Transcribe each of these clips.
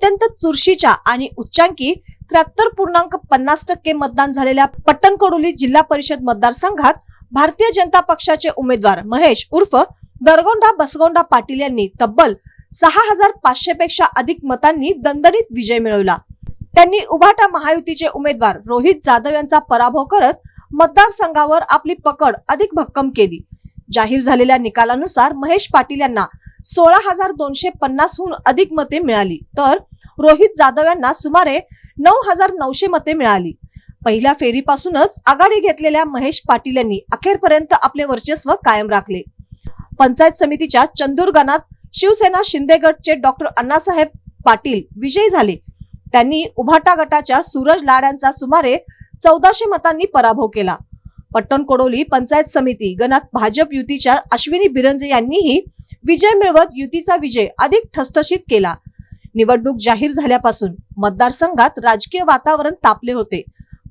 अत्यंत चुरशीच्या आणि उच्चांकी त्र्याहत्तर पूर्णांक पन्नास टक्के मतदान झालेल्या पट्टणकोडोली जिल्हा परिषद मतदारसंघात भारतीय जनता पक्षाचे उमेदवार महेश उर्फ दरगोंडा बसगोंडा पाटील यांनी तब्बल सहा हजार पाचशे पेक्षा अधिक मतांनी दणदणीत विजय मिळवला. त्यांनी उभाटा महायुतीचे उमेदवार रोहित जाधव यांचा पराभव करत मतदारसंघावर आपली पकड अधिक भक्कम केली. जाहीर झालेल्या निकालानुसार महेश पाटील यांना सोळा हजार दोनशे पन्नासहून अधिक मते मिळाली. तर रोहित जाधव यांना सुमारे नऊ हजार नऊशे मते मिळाली. पहिल्या फेरीपासूनच आघाडी घेतलेल्या महेश पाटील यांनी अखेरपर्यंत आपले वर्चस्व कायम राखले. पंचायत समितीच्या चंदूर गणात शिवसेना शिंदे गटचे डॉक्टर अण्णासाहेब पाटील विजयी झाले. त्यांनी उभाटा गटाच्या सूरज लाड्यांचा सुमारे चौदाशे मतांनी पराभव केला. पट्टणकोडोली पंचायत समिती गणात भाजप युतीच्या अश्विनी बिरंजे यांनीही विजय मिळवत युतीचा विजय अधिक ठसठशीत केला. निवडणूक जाहीर झाल्यापासून मतदारसंघात राजकीय वातावरण तापले होते.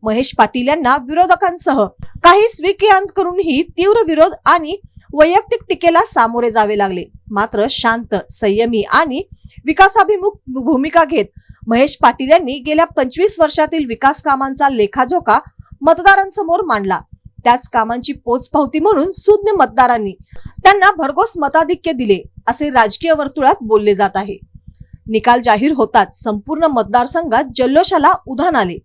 महेश पाटील यांना विरोधकांसह काही स्वीकृत करूनही तीव्र विरोध आणि वैयक्तिक टीकेला सामोरे जावे लागले. मात्र शांत संयमी आणि विकासाभिमुख भूमिका घेत महेश पाटील यांनी गेल्या पंचवीस वर्षातील विकास कामांचा लेखाजोखा मतदारांसमोर मांडला. त्याच कामांची पोचपावती म्हणून सुज्ञ मतदारांनी त्यांना भरघोस मताधिक्य दिले असे राजकीय वर्तुळात बोलले जात आहे. निकाल जाहीर होताच संपूर्ण मतदारसंघात जल्लोषाला उधाण आले.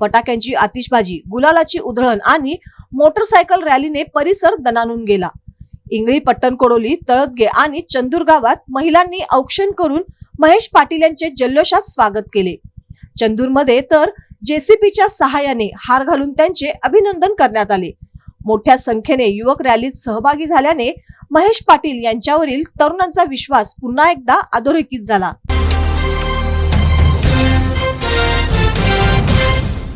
फटाक्यांची आतिषबाजी गुलालाची उधळण आणि मोटरसायकल रॅलीने परिसर दणानून गेला. इंगळी पट्टणकोडोली तळदगे आणि चंदूर गावात महिलांनी औक्षण करून महेश पाटील यांचे जल्लोषात स्वागत केले. चंदूरमध्ये तर जेसीपीच्या सहाय्याने हार घालून त्यांचे अभिनंदन करण्यात आले. मोठ्या संख्येने युवक रॅलीत सहभागी झाल्याने महेश पाटील यांच्यावरील तरुणांचा विश्वास पुन्हा एकदा अधोरेखित झाला.